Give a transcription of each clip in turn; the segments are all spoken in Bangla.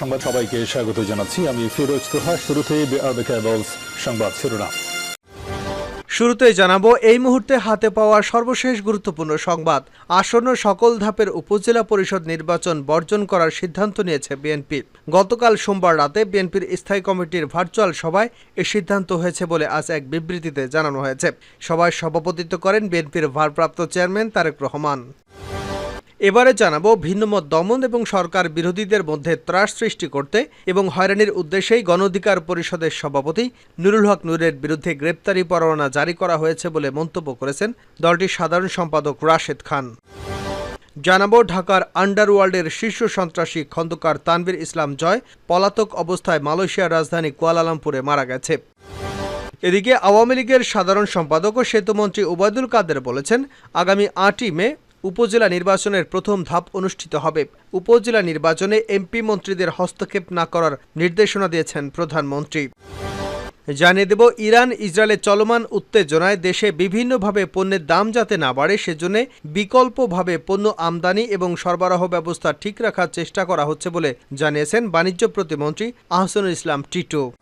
সংবাদ সবাইকে স্বাগত জানাচ্ছি। আমি ফিরোজ তোহা। কেবলস সংবাদ শিরোনাম। শুরুতেই জানাব, এই মুহূর্তে হাতে পাওয়া সর্বশেষ গুরুত্বপূর্ণ সংবাদ। আসন্ন সকল ধাপের উপজেলা পরিষদ নির্বাচন বর্জন করার সিদ্ধান্ত নিয়েছে বিএনপি। গতকাল সোমবার রাতে বিএনপির স্থায়ী কমিটির ভার্চুয়াল সভায় এ সিদ্ধান্ত হয়েছে বলে আজ এক বিবৃতিতে জানানো হয়েছে। সভায় সভাপতিত্ব করেন বিএনপির ভারপ্রাপ্ত চেয়ারম্যান তারেক রহমান। এবারে জানাব ভিন্নমত দমন এবং সরকার বিরোধীদের মধ্যে ত্রাস সৃষ্টি করতে এবং হয়রানির উদ্দেশ্যেই গণ অধিকার পরিষদের সভাপতি নুরুল হক নুরের বিরুদ্ধে গ্রেপ্তারি পরোয়ানা জারি করা হয়েছে বলে মন্তব্য করেছেন দলটির সাধারণ সম্পাদক রাশেদ খান। জানাব ঢাকার আন্ডারওয়ার্ল্ডের শীর্ষ সন্ত্রাসী খন্দকার তানভীর ইসলাম জয় পলাতক অবস্থায় মালয়েশিয়ার রাজধানী কুয়ালালামপুরে মারা গেছে। এদিকে আওয়ামী লীগের সাধারণ সম্পাদক ও সেতুমন্ত্রী ওবায়দুল কাদের বলেছেন, আগামী আটই মে উপজেলা নির্বাচনের প্রথম ধাপ অনুষ্ঠিত হবে। উপজেলা নির্বাচনে এমপি মন্ত্রীদের হস্তক্ষেপ না করার নির্দেশনা দিয়েছেন প্রধানমন্ত্রী। জানিয়ে দেব, ইরান ইসরায়েলের চলমান উত্তেজনায় দেশে বিভিন্নভাবে পণ্যের দাম যাতে না বাড়ে, সেজন্য বিকল্পভাবে পণ্য আমদানি এবং সরবরাহ ব্যবস্থা ঠিক রাখার চেষ্টা করা হচ্ছে বলে জানিয়েছেন বাণিজ্য প্রতিমন্ত্রী আহসানুল ইসলাম টিটু।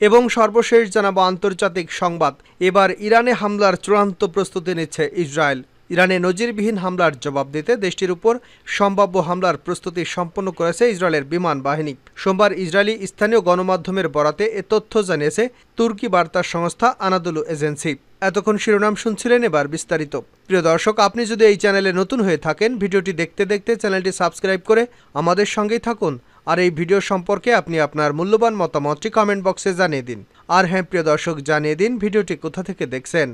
এবং সর্বশেষ জানাব আন্তর্জাতিক সংবাদ। এবার ইরানে হামলার চূড়ান্ত প্রস্তুতি নিচ্ছে ইসরায়েল। ইরানে নজিরবিহীন হামলার জবাব দিতে দেশটির উপর সম্ভাব্য হামলার প্রস্তুতি সম্পন্ন করেছে ইসরায়েলের বিমান বাহিনী। সোমবার ইসরায়েলি স্থানীয় গণমাধ্যমের বরাতে এ তথ্য জানিয়েছে তুর্কি বার্তা সংস্থা আনাদুলু এজেন্সি। এতক্ষণ শিরোনাম শুনছিলেন এবার বিস্তারিত। প্রিয় দর্শক, আপনি যদি এই চ্যানেলে নতুন হয়ে থাকেন, ভিডিওটি দেখতে দেখতে চ্যানেলটি সাবস্ক্রাইব করে আমাদের সঙ্গেই থাকুন আর এই ভিডিও সম্পর্কে আপনি আপনার মূল্যবান মতামতটি কমেন্ট বক্সে জানিয়ে দিন। আর হ্যাঁ প্রিয় দর্শক, জানিয়ে দিন ভিডিওটি কোথা থেকে দেখছেন।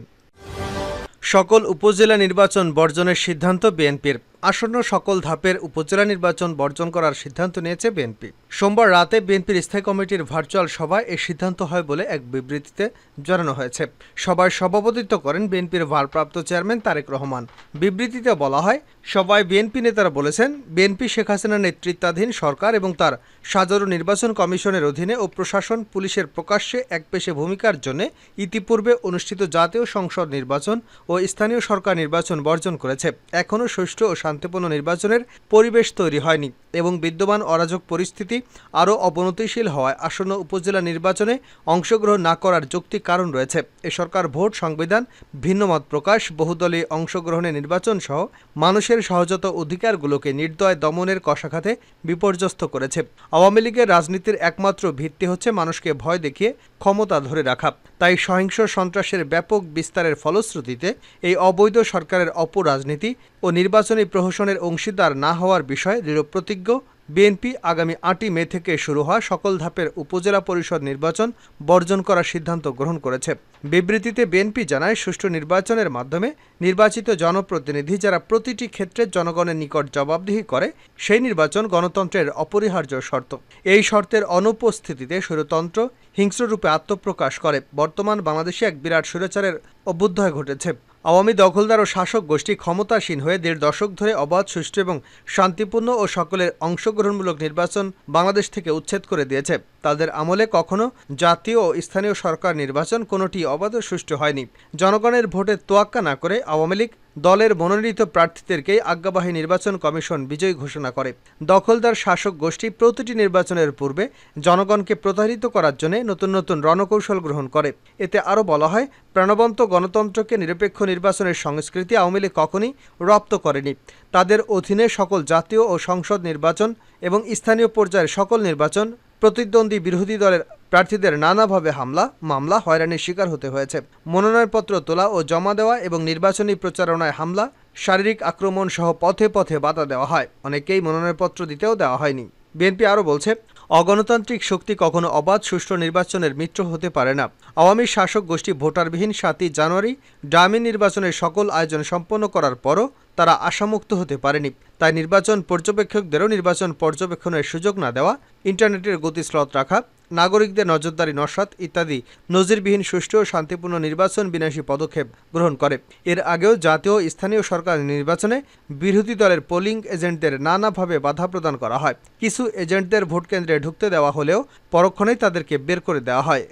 সকল উপজেলা নির্বাচন বর্জনের সিদ্ধান্ত বিএনপির। আসন্ন সকল ধাপের উপজেলা নির্বাচন বর্জন করার সিদ্ধান্ত নিয়েছে বিএনপি। সোমবার রাতে বিএনপির স্থায়ী কমিটির ভার্চুয়াল সভায় এই সিদ্ধান্ত হয় বলে এক বিবৃতিতে জানানো হয়েছে। সভায় সভাপতিত্ব করেন বিএনপির ভারপ্রাপ্ত চেয়ারম্যান তারেক রহমান। বিবৃতিতে বলা হয়, সভায় বিএনপি নেতারা বলেছেন, বিএনপি শেখ হাসিনার নেতৃত্বাধীন সরকার এবং তার সাজারু নির্বাচন কমিশনের অধীনে ও প্রশাসন পুলিশের প্রকাশ্যে একপেশে ভূমিকার জন্য ইতিপূর্বে অনুষ্ঠিত জাতীয় সংসদ নির্বাচন ও স্থানীয় সরকার নির্বাচন বর্জন করেছে। এখনও সুষ্ঠু ও শান্তিপূর্ণ নির্বাচনের পরিবেশ তৈরি হয়নি এবং বিদ্যমান অরাজক পরিস্থিতি আরও অবনতিশীল হওয়ায় আসন্ন উপজেলা নির্বাচনে অংশগ্রহণ না করার যৌক্তিক কারণ রয়েছে। এ সরকার ভোট সংবিধান ভিন্নমত প্রকাশ, বহুদলীয় অংশগ্রহণে নির্বাচন সহ মানুষের সহজত অধিকারগুলোকে নির্দয় দমনের কষাঘাতে বিপর্যস্ত করেছে। আওয়ামী লীগের রাজনীতির একমাত্র ভিত্তি হচ্ছে মানুষকে ভয় দেখিয়ে ক্ষমতা ধরে রাখা। তাই সহিংস সন্ত্রাসের ব্যাপক বিস্তারের ফলশ্রুতিতে এই অবৈধ সরকারের অপরাজনীতি ও নির্বাচনী প্রহসনের অংশীদার না হওয়ার বিষয়ে দৃঢ় প্রতিজ্ঞ বিএনপি আগামী আটই মে থেকে শুরু হওয়া সকল ধাপের উপজেলা পরিষদ নির্বাচন বর্জন করার সিদ্ধান্ত গ্রহণ করেছে। বিবৃতিতে বিএনপি জানায়, সুষ্ঠু নির্বাচনের মাধ্যমে নির্বাচিত জনপ্রতিনিধি যারা প্রতিটি ক্ষেত্রে জনগণের নিকট জবাবদিহি করে, সেই নির্বাচন গণতন্ত্রের অপরিহার্য শর্ত। এই শর্তের অনুপস্থিতিতে স্বৈরতন্ত্র হিংস্ররূপে আত্মপ্রকাশ করে। বর্তমান বাংলাদেশে এক বিরাট স্বৈরাচারের অভ্যুদয় ঘটেছে। আওয়ামী দখলদার ও শাসক গোষ্ঠী ক্ষমতাসীন হয়ে দেড় দশক ধরে অবাধ, সুষ্ঠু এবং শান্তিপূর্ণ ও সকলের অংশগ্রহণমূলক নির্বাচন বাংলাদেশ থেকে উচ্ছেদ করে দিয়েছে। তাদের আমলে কখনো জাতীয় ও স্থানীয় সরকার নির্বাচন কোনোটি অবাধ সুষ্ঠু হয়নি। জনগণের ভোটে তোয়াক্কা না করে আওয়ামী লীগ দলের মনোনীত প্রার্থীদেরকেই আজ্ঞাবাহী নির্বাচন কমিশন বিজয়ী ঘোষণা করে। দখলদার শাসক গোষ্ঠী প্রতিটি নির্বাচনের পূর্বে জনগণকে প্রতারিত করার জন্য নতুন নতুন রণকৌশল গ্রহণ করে। এতে আরও বলা হয়, প্রাণবন্ত গণতন্ত্রকে নিরপেক্ষ নির্বাচনের সংস্কৃতি আওয়ামী লীগ কখনই রপ্ত করেনি। তাদের অধীনে সকল জাতীয় ও সংসদ নির্বাচন এবং স্থানীয় পর্যায়ের সকল নির্বাচন প্রতিদ্বন্দ্বী বিরোধী দলের প্রার্থীদের নানাভাবে হামলা, মামলা হয়রানির শিকার হতে হয়েছে। মনোনয়নপত্র তোলা ও জমা দেওয়া এবং নির্বাচনী প্রচারণায় হামলা, শারীরিক আক্রমণ সহ পথে পথে বাধা দেওয়া হয়। অনেকেই মনোনয়নপত্র দিতেও দেওয়া হয়নি। বিএনপি আরও বলছে, অগণতান্ত্রিক শক্তি কখনো অবাধ সুষ্ঠু নির্বাচনের মিত্র হতে পারে না। আওয়ামী শাসক গোষ্ঠী ভোটারবিহীন সাতই জানুয়ারি ডামি নির্বাচনের সকল আয়োজন সম্পন্ন করার পরও তারা আশামুক্ত হতে পারেনি। তাই নির্বাচন পর্যবেক্ষকদেরও নির্বাচন পর্যবেক্ষণের সুযোগ না দেওয়া, ইন্টারনেটের গতিস্লত রাখা, নাগরিকদের নজরদারি নস্বাত ইত্যাদি নজিরবিহীন সুষ্ঠু ও শান্তিপূর্ণ নির্বাচন বিনাশী পদক্ষেপ গ্রহণ করে। এর আগেও জাতীয় স্থানীয় সরকার নির্বাচনে বিরোধী দলের পোলিং এজেন্টদের নানাভাবে বাধা প্রদান করা হয়। কিছু এজেন্টদের ভোটকেন্দ্রে ঢুকতে দেওয়া হলেও পরক্ষণেই তাদেরকে বের করে দেওয়া হয়।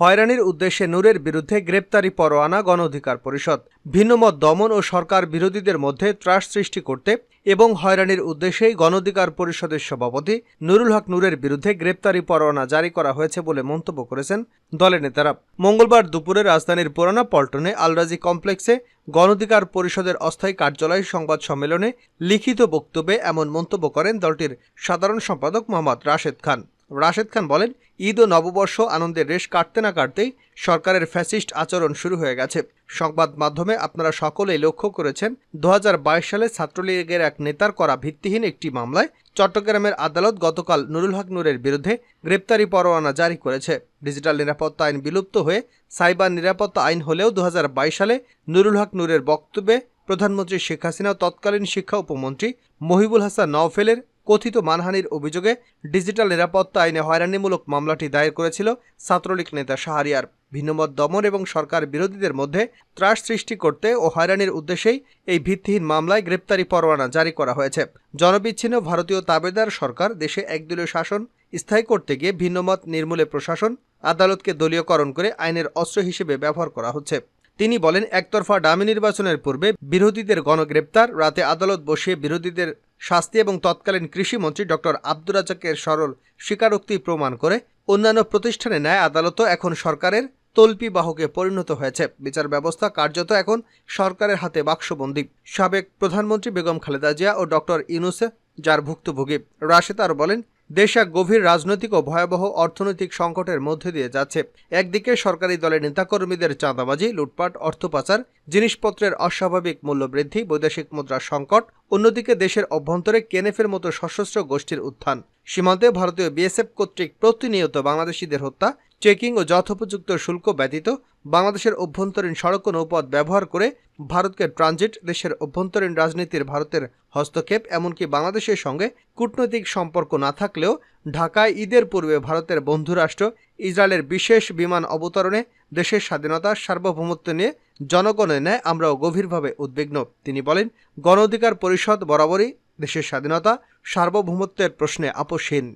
হয়রানির উদ্দেশ্যে নূরের বিরুদ্ধে গ্রেপ্তারি পরোয়ানা গণ অধিকার পরিষদ। ভিন্নমত দমন ও সরকার বিরোধীদের মধ্যে ত্রাস সৃষ্টি করতে এবং হয়রানির উদ্দেশ্যেই গণ অধিকার পরিষদের সভাপতি নুরুল হক নূরের বিরুদ্ধে গ্রেপ্তারি পরোয়ানা জারি করা হয়েছে বলে মন্তব্য করেছেন দলের নেতারা। মঙ্গলবার দুপুরে রাজধানীর পুরানা পল্টনে আলরাজি কমপ্লেক্সে গণ অধিকার পরিষদের অস্থায়ী কার্যালয় সংবাদ সম্মেলনে লিখিত বক্তব্যে এমন মন্তব্য করেন দলটির সাধারণ সম্পাদক মোহাম্মদ রাশেদ খান। রাশেদ খান বলেন, ঈদ ও নববর্ষ আনন্দের রেশ কাটতে না কাটতেই সরকারের ফ্যাসিস্ট আচরণ শুরু হয়ে গেছে। সংবাদ মাধ্যমে আপনারা সকলেই লক্ষ্য করেছেন দু হাজার বাইশ সালে ছাত্রলীগের এক নেতার করা ভিত্তিহীন একটি মামলায় চট্টগ্রামের আদালত গতকাল নুরুল হক নূরের বিরুদ্ধে গ্রেপ্তারি পরোয়ানা জারি করেছে। ডিজিটাল নিরাপত্তা আইন বিলুপ্ত হয়ে সাইবার নিরাপত্তা আইন হলেও দু হাজার বাইশ সালে নুরুল হক নূরের বক্তব্যে প্রধানমন্ত্রী শেখ হাসিনা তৎকালীন শিক্ষা উপমন্ত্রী মহিবুল হাসান নওফেলের কথিত মানহানির অভিযোগে ডিজিটাল নিরাপত্তা আইনে হয়রানিমূলক মামলাটি দায়ের করেছিল ছাত্রলীগ নেতা শাহরিয়ার। ভিন্নমত দমন এবং সরকার বিরোধীদের মধ্যে ত্রাস সৃষ্টি করতে ও হয়রানির উদ্দেশ্যেই এই ভিত্তিহীন মামলায় গ্রেপ্তারি পরোয়ানা জারি করা হয়েছে। জনবিচ্ছিন্ন ভারতীয় তাবেদার সরকার দেশে একদলীয় শাসন স্থায়ী করতে গিয়ে ভিন্নমত নির্মূলে প্রশাসন আদালতকে দলীয়করণ করে আইনের অস্ত্র হিসেবে ব্যবহার করা হচ্ছে। তিনি বলেন, একতরফা ডামি নির্বাচনের পূর্বে বিরোধীদের গণগ্রেপ্তার, রাতে আদালত বসিয়ে বিরোধীদের শাস্তি এবং তৎকালীন কৃষিমন্ত্রী ডক্টর আব্দুর রাজাকের সরল স্বীকারোক্তি প্রমাণ করে অন্যান্য প্রতিষ্ঠানে ন্যায় আদালতও এখন সরকারের তল্পি বাহকে পরিণত হয়েছে। বিচার ব্যবস্থা কার্যত এখন সরকারের হাতে বাক্সবন্দী। সাবেক প্রধানমন্ত্রী বেগম খালেদা জিয়া ও ডক্টর ইউনুসে যার ভুক্তভোগী। রাশেদ আর বলেন দেশ এক গভীর রাজনৈতিক ও ভয়াবহ অর্থনৈতিক সংকটের মধ্যে দিয়ে যাচ্ছে। একদিকে সরকারি দলের নেতাকর্মীদের চাঁদাবাজি, লুটপাট অর্থ পাচার জিনিসপত্রের অস্বাভাবিক মূল্য বৃদ্ধি বৈদেশিক মুদ্রার সংকট, অন্যদিকে দেশের অভ্যন্তরে কেনেফের মতো সশস্ত্র গোষ্ঠীর উত্থান। সীমান্তে ভারতীয় বিএসএফ কর্তৃক প্রতিনিয়ত বাংলাদেশিদের হত্যা, চেকিং ও যথোপযুক্ত শুল্ক ব্যতীত বাংলাদেশের অভ্যন্তরীণ সড়ক ও নৌপথ ব্যবহার করে ভারতকে ট্রানজিট দেশের অভ্যন্তরীণ রাজনীতির ভারতের হস্তক্ষেপ, এমনকি বাংলাদেশের সঙ্গে কূটনৈতিক সম্পর্ক না থাকলেও ঢাকায় ঈদের পূর্বে ভারতের বন্ধুরাষ্ট্র ইসরায়েলের বিশেষ বিমান অবতরণে দেশের স্বাধীনতা, সার্বভৌমত্ব নিয়ে জনগণের ন্যায় আমরাও গভীরভাবে উদ্বিগ্ন। তিনি বলেন, গণ অধিকার পরিষদ বরাবরই দেশের স্বাধীনতা সার্বভৌমত্বের প্রশ্নে আপোষহীন।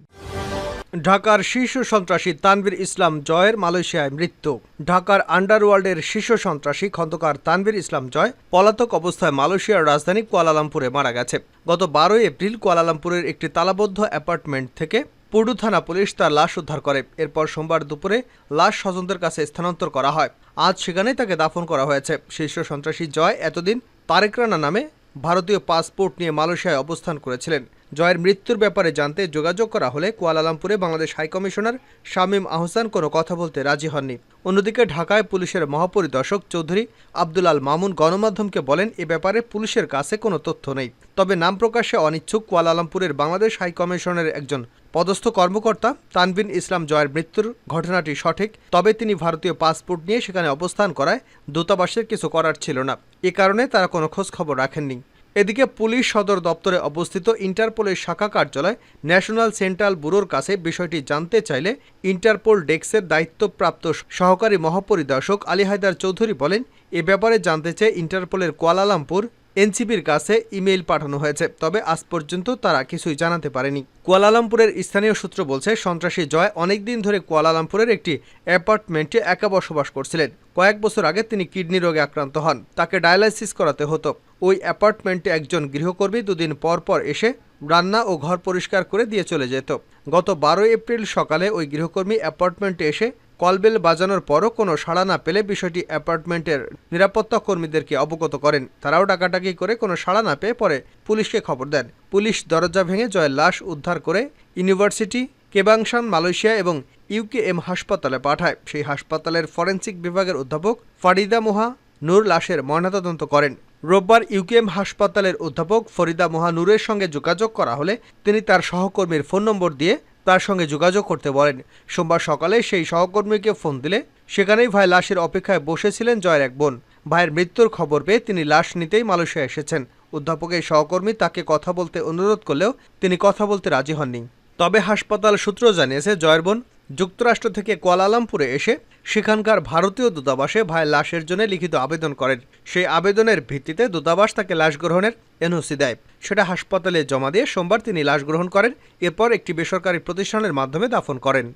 ঢাকার শীর্ষ সন্ত্রাসী তানভীর ইসলাম জয়ের মালয়েশিয়ায় মৃত্যু। ঢাকার আন্ডারওয়ার্ল্ডের শীর্ষ সন্ত্রাসী খন্দকার তানভীর ইসলাম জয় পলাতক অবস্থায় মালয়েশিয়ার রাজধানী কুয়ালালামপুরে মারা গেছে। গত বারোই এপ্রিল কুয়ালালামপুরের একটি তালাবদ্ধ অ্যাপার্টমেন্ট থেকে পুডু থানা পুলিশ তার লাশ উদ্ধার করে। এরপর সোমবার দুপুরে লাশ স্বজনদের কাছে স্থানান্তর করা হয়। আজ সেখানেই তাকে দাফন করা হয়েছে। শীর্ষ সন্ত্রাসী জয় এতদিন তারেক রানা নামে ভারতীয় পাসপোর্ট নিয়ে মালয়েশিয়ায় অবস্থান করেছিলেন। জয়ের মৃত্যুর ব্যাপারে জানতে যোগাযোগ করা হলে কুয়ালালামপুরে বাংলাদেশ হাইকমিশনার শামীম আহসান কোনো কথা বলতে রাজি হননি। অন্যদিকে ঢাকায় পুলিশের মহাপরিদর্শক চৌধুরী আব্দুল আল মামুন গণমাধ্যমকে বলেন, এ ব্যাপারে পুলিশের কাছে কোনো তথ্য নেই। তবে নাম প্রকাশে অনিচ্ছুক কুয়ালালামপুরের বাংলাদেশ হাইকমিশনের একজন পদস্থ কর্মকর্তা তানবিন ইসলাম জয়ের মৃত্যুর ঘটনাটি সঠিক, তবে তিনি ভারতীয় পাসপোর্ট নিয়ে সেখানে অবস্থান করায় দূতাবাসের কিছু করার ছিল না। এ কারণে তারা কোনো খোঁজ খবর রাখেননি। এদিকে পুলিশ সদর দপ্তরে অবস্থিত ইন্টারপোলের শাখা কার্যালয় ন্যাশনাল সেন্ট্রাল ব্যুরোর কাছে বিষয়টি জানতে চাইলে ইন্টারপোল ডেস্কের দায়িত্বপ্রাপ্ত সহকারী মহাপরিদর্শক আলী হায়দার চৌধুরী বলেন, এ ব্যাপারে জানতে চেয়ে ইন্টারপোলের কুয়ালালামপুর এনসিবির কাছে ইমেইল পাঠানো হয়েছে, তবে আজ পর্যন্ত তারা কিছুই জানাতে পারেনি। কুয়ালালামপুরের স্থানীয় সূত্র বলছে, সন্ত্রাসী জয় অনেকদিন ধরে কুয়ালালামপুরের একটি অ্যাপার্টমেন্টে একা বসবাস করছিলেন। কয়েক বছর আগে তিনি কিডনি রোগে আক্রান্ত হন। তাকে ডায়ালাইসিস করাতে হতো। ওই অ্যাপার্টমেন্টে একজন গৃহকর্মী দুদিন পর পর এসে রান্না ও ঘর পরিষ্কার করে দিয়ে চলে যেত। গত বারোই এপ্রিল সকালে ওই গৃহকর্মী অ্যাপার্টমেন্টে এসে কলবেল বাজানোর পরও কোনো সাড়া না পেলে বিষয়টি অ্যাপার্টমেন্টের নিরাপত্তা কর্মীদেরকে অবগত করেন। তারাও ডাকাডাকি করে কোনো সাড়া না পেয়ে পরে পুলিশকে খবর দেন। পুলিশ দরজা ভেঙে জয়ের লাশ উদ্ধার করে ইউনিভার্সিটি, কেবাংশান, মালয়েশিয়া এবং ইউকেএম হাসপাতালে পাঠায়। সেই হাসপাতালের ফরেনসিক বিভাগের অধ্যাপক ফারিদা মোহা নূর লাশের ময়নাতদন্ত করেন। রোববার ইউকেএম হাসপাতালের অধ্যাপক ফরিদা মহানুরের সঙ্গে যোগাযোগ করা হলে তিনি তার সহকর্মীর ফোন নম্বর দিয়ে তার সঙ্গে যোগাযোগ করতে বলেন। সোমবার সকালে সেই সহকর্মীকে ফোন দিলে সেখানেই ভাই লাশের অপেক্ষায় বসেছিলেন জয়ের এক বোন। ভাইয়ের মৃত্যুর খবর পেয়ে তিনি লাশ নিতেই মালয়েশিয়া এসেছেন। অধ্যাপকের সহকর্মী তাকে কথা বলতে অনুরোধ করলেও তিনি কথা বলতে রাজি হননি। তবে হাসপাতাল সূত্র জানিয়েছে, জয়ের বোন যুক্তরাষ্ট্র থেকে কুয়ালালামপুরে এসে সেখানকার ভারতীয় দূতাবাসে ভাইয়ের লাশের জন্য লিখিত আবেদন করেন। সেই আবেদনের ভিত্তিতে দূতাবাস তাকে লাশ গ্রহণের এনওসি দেয়। সেটা হাসপাতালে জমা দিয়ে সোমবার তিনি লাশ গ্রহণ করেন, এরপর একটি বেসরকারি প্রতিষ্ঠানের মাধ্যমে দাফন করেন।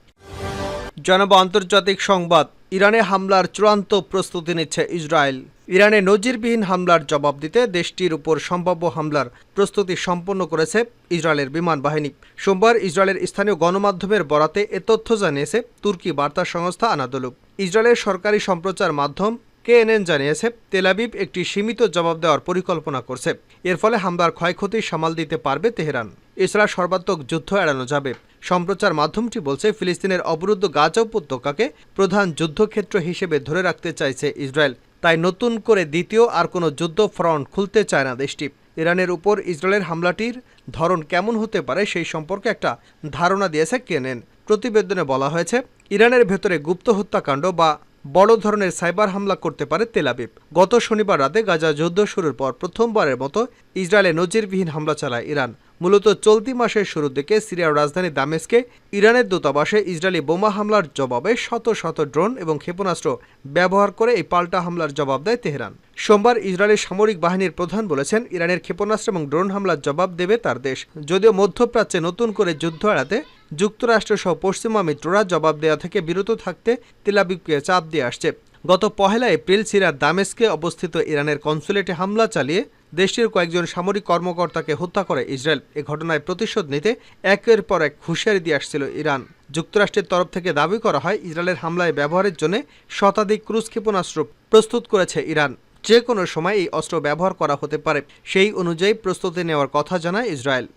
জানাব আন্তর্জাতিক সংবাদ, ইরানে হামলার চূড়ান্ত প্রস্তুতি নিচ্ছে ইসরায়েল। ইরানে নজিরবিহীন হামলার জবাব দিতে দেশটির উপর সম্ভাব্য হামলার প্রস্তুতি সম্পন্ন করেছে ইসরায়েলের বিমান বাহিনী। সোমবার ইসরায়েলের স্থানীয় গণমাধ্যমের বরাতে এ তথ্য জানিয়েছে তুর্কি বার্তা সংস্থা আনাদলু ইসরায়েলের সরকারি সম্প্রচার মাধ্যম কেএনএন জানিয়েছে তেলাবিব একটি সীমিত জবাব দেওয়ার পরিকল্পনা করছে। এর ফলে হামলার ক্ষয়ক্ষতি সামাল দিতে পারবে তেহরান। এছাড়া সর্বাত্মক যুদ্ধ এড়ানো যাবে। সম্প্রচার মাধ্যমটি বলছে, ফিলিস্তিনের অবরুদ্ধ গাজা উপত্যকাকে প্রধান যুদ্ধক্ষেত্র হিসেবে ধরে রাখতে চাইছে ইসরায়েল। তাই নতুন করে দ্বিতীয় আর কোনো যুদ্ধ ফ্রন্ট খুলতে চায় না দেশটি। ইরানের উপর ইসরায়েলের হামলাটির ধরন কেমন হতে পারে সেই সম্পর্কে একটা ধারণা দিয়েছে কেনেন প্রতিবেদনে বলা হয়েছে, ইরানের ভেতরে গুপ্ত হত্যাকাণ্ড বা বড় ধরনের সাইবার হামলা করতে পারে তেলাবিব গত শনিবার রাতে গাজা যুদ্ধ শুরুর পর প্রথমবারের মতো ইসরায়েলে নজিরবিহীন হামলা চালায় ইরান। মূলত চলতি মাসের শুরুর দিকে সিরিয়ার রাজধানী দামেস্কে ইরানের দূতাবাসে ইসরায়েলি বোমা হামলার জবাবে শত শত ড্রোন এবং ক্ষেপণাস্ত্র ব্যবহার করে এই পাল্টা হামলার জবাব দেয় তেহরান। সোমবার ইসরায়েলের সামরিক বাহিনীর প্রধান বলেছেন, ইরানের ক্ষেপণাস্ত্র এবং ড্রোন হামলার জবাব দেবে তার দেশ। যদিও মধ্যপ্রাচ্যে নতুন করে যুদ্ধ এড়াতে যুক্তরাষ্ট্র সহ পশ্চিমা মিত্ররা জবাব দেওয়া থেকে বিরত থাকতে তেলাবিবকে চাপ দিয়ে আসছে। গত পহেলা এপ্রিল সিরিয়ার দামেস্কে অবস্থিত ইরানের কনসুলেটে হামলা চালিয়ে দেশটির কয়েকজন সামরিক কর্মকর্তাকে হত্যা করে ইসরায়েল। এ ঘটনায় প্রতিশোধ নিতে একের পর এক হুঁশিয়ারি দিয়ে আসছিল ইরান। যুক্তরাষ্ট্রের তরফ থেকে দাবি করা হয়, ইসরায়েলের হামলায় ব্যবহারের জন্য শতাধিক ক্রুজ ক্ষেপণাস্ত্র প্রস্তুত করেছে ইরান। যে কোনো সময় এই অস্ত্র ব্যবহার করা হতে পারে। সেই অনুযায়ী প্রস্তুতি নেওয়ার কথা জানায় ইসরায়েল।